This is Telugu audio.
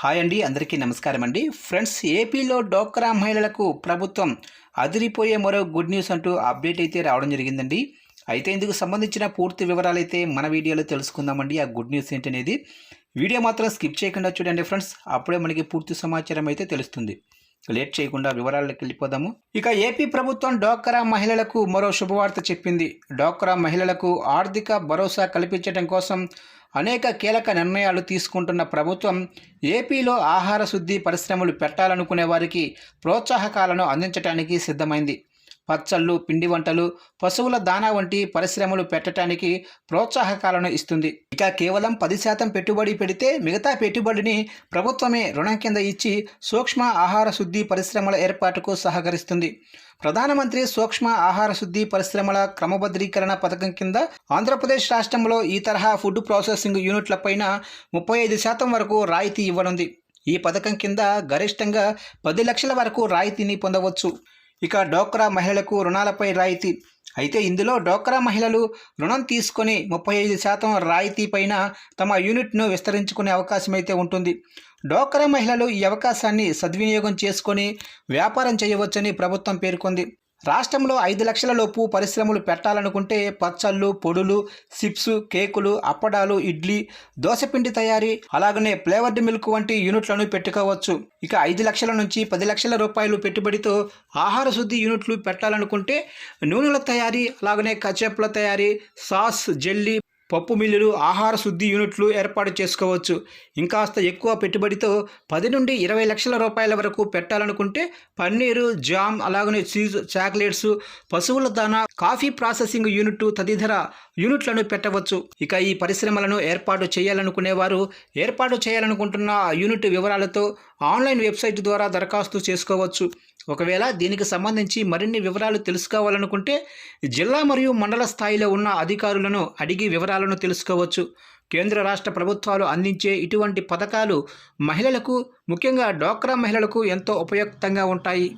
హాయ్ అండి అందరికీ నమస్కారం అండి. ఫ్రెండ్స్ ఏపీలో డోక్రా మహిళలకు ప్రభుత్వం అదిరిపోయే మరో గుడ్ న్యూస్ అంటూ అప్డేట్ అయితే రావడం జరిగిందండి. అయితే ఇందుకు సంబంధించిన పూర్తి వివరాలు అయితే మన వీడియోలో తెలుసుకుందామండి. ఆ గుడ్ న్యూస్ ఏంటనేది వీడియో మాత్రం స్కిప్ చేయకుండా చూడండి ఫ్రెండ్స్. అప్పుడే మనకి పూర్తి సమాచారం అయితే తెలుస్తుంది. లేట్ చేయకుండా వివరాల్లోకి వెళ్ళిపోదాము. ఇక ఏపీ ప్రభుత్వం డోక్రా మహిళలకు మరో శుభవార్త చెప్పింది. డోక్రా మహిళలకు ఆర్థిక భరోసా కల్పించడం కోసం అనేక కీలక నిర్ణయాలు తీసుకుంటున్న ప్రభుత్వం ఏపీలో ఆహార శుద్ధి పరిశ్రమలు పెట్టాలనుకునే వారికి ప్రోత్సాహకాలను అందించడానికి సిద్ధమైంది. పచ్చళ్ళు పిండి వంటలు పశువుల దానా వంటి పరిశ్రమలు పెట్టడానికి ప్రోత్సాహకాలను ఇస్తుంది. ఇక కేవలం పది శాతం పెట్టుబడి పెడితే మిగతా పెట్టుబడిని ప్రభుత్వమే రుణం కింద ఇచ్చి సూక్ష్మ ఆహార శుద్ధి పరిశ్రమల ఏర్పాటుకు సహకరిస్తుంది. ప్రధానమంత్రి సూక్ష్మ ఆహార శుద్ధి పరిశ్రమల క్రమబద్ధీకరణ పథకం కింద ఆంధ్రప్రదేశ్ రాష్ట్రంలో ఈ తరహా ఫుడ్ ప్రాసెసింగ్ యూనిట్లపైన ముప్పై ఐదు శాతం వరకు రాయితీ ఇవ్వనుంది. ఈ పథకం కింద గరిష్టంగా పది లక్షల వరకు రాయితీని పొందవచ్చు. ఇక డోక్రా మహిళలకు రుణాలపై రాయితీ. అయితే ఇందులో డోక్రా మహిళలు రుణం తీసుకొని ముప్పై ఐదు శాతం రాయితీ పైన తమ యూనిట్ను విస్తరించుకునే అవకాశం అయితే ఉంటుంది. డోక్రా మహిళలు ఈ అవకాశాన్ని సద్వినియోగం చేసుకొని వ్యాపారం చేయవచ్చని ప్రభుత్వం పేర్కొంది. రాష్ట్రంలో ఐదు లక్షల లోపు పరిశ్రమలు పెట్టాలనుకుంటే పచ్చళ్ళు పొడులు చిప్స్ కేకులు అప్పడాలు ఇడ్లీ దోశపిండి తయారీ అలాగనే ఫ్లేవర్డ్ మిల్క్ వంటి యూనిట్లను పెట్టుకోవచ్చు. ఇక ఐదు లక్షల నుంచి పది లక్షల రూపాయలు పెట్టుబడితో ఆహార శుద్ధి యూనిట్లు పెట్టాలనుకుంటే నూనెల తయారీ అలాగనే కచేపుల తయారీ సాస్ జెల్లీ పప్పు మిల్లులు ఆహార శుద్ధి యూనిట్లు ఏర్పాటు చేసుకోవచ్చు. ఇంకాస్త ఎక్కువ పెట్టుబడితో పది నుండి ఇరవై లక్షల రూపాయల వరకు పెట్టాలనుకుంటే పన్నీరు జామ్ అలాగనే చీజ్ చాక్లెట్స్ పశువుల దానా కాఫీ ప్రాసెసింగ్ యూనిట్ తదితర యూనిట్లను పెట్టవచ్చు. ఇక ఈ పరిశ్రమలను ఏర్పాటు చేయాలనుకునేవారు ఏర్పాటు చేయాలనుకుంటున్న యూనిట్ వివరాలతో ఆన్లైన్ వెబ్సైట్ ద్వారా దరఖాస్తు చేసుకోవచ్చు. ఒకవేళ దీనికి సంబంధించి మరిన్ని వివరాలు తెలుసుకోవాలనుకుంటే జిల్లా మరియు మండల స్థాయిలో ఉన్న అధికారులను అడిగి వివరాలను తెలుసుకోవచ్చు. కేంద్ర రాష్ట్ర ప్రభుత్వాలు అందించే ఇటువంటి పథకాలు మహిళలకు ముఖ్యంగా డోక్రా మహిళలకు ఎంతో ఉపయుక్తంగా ఉంటాయి.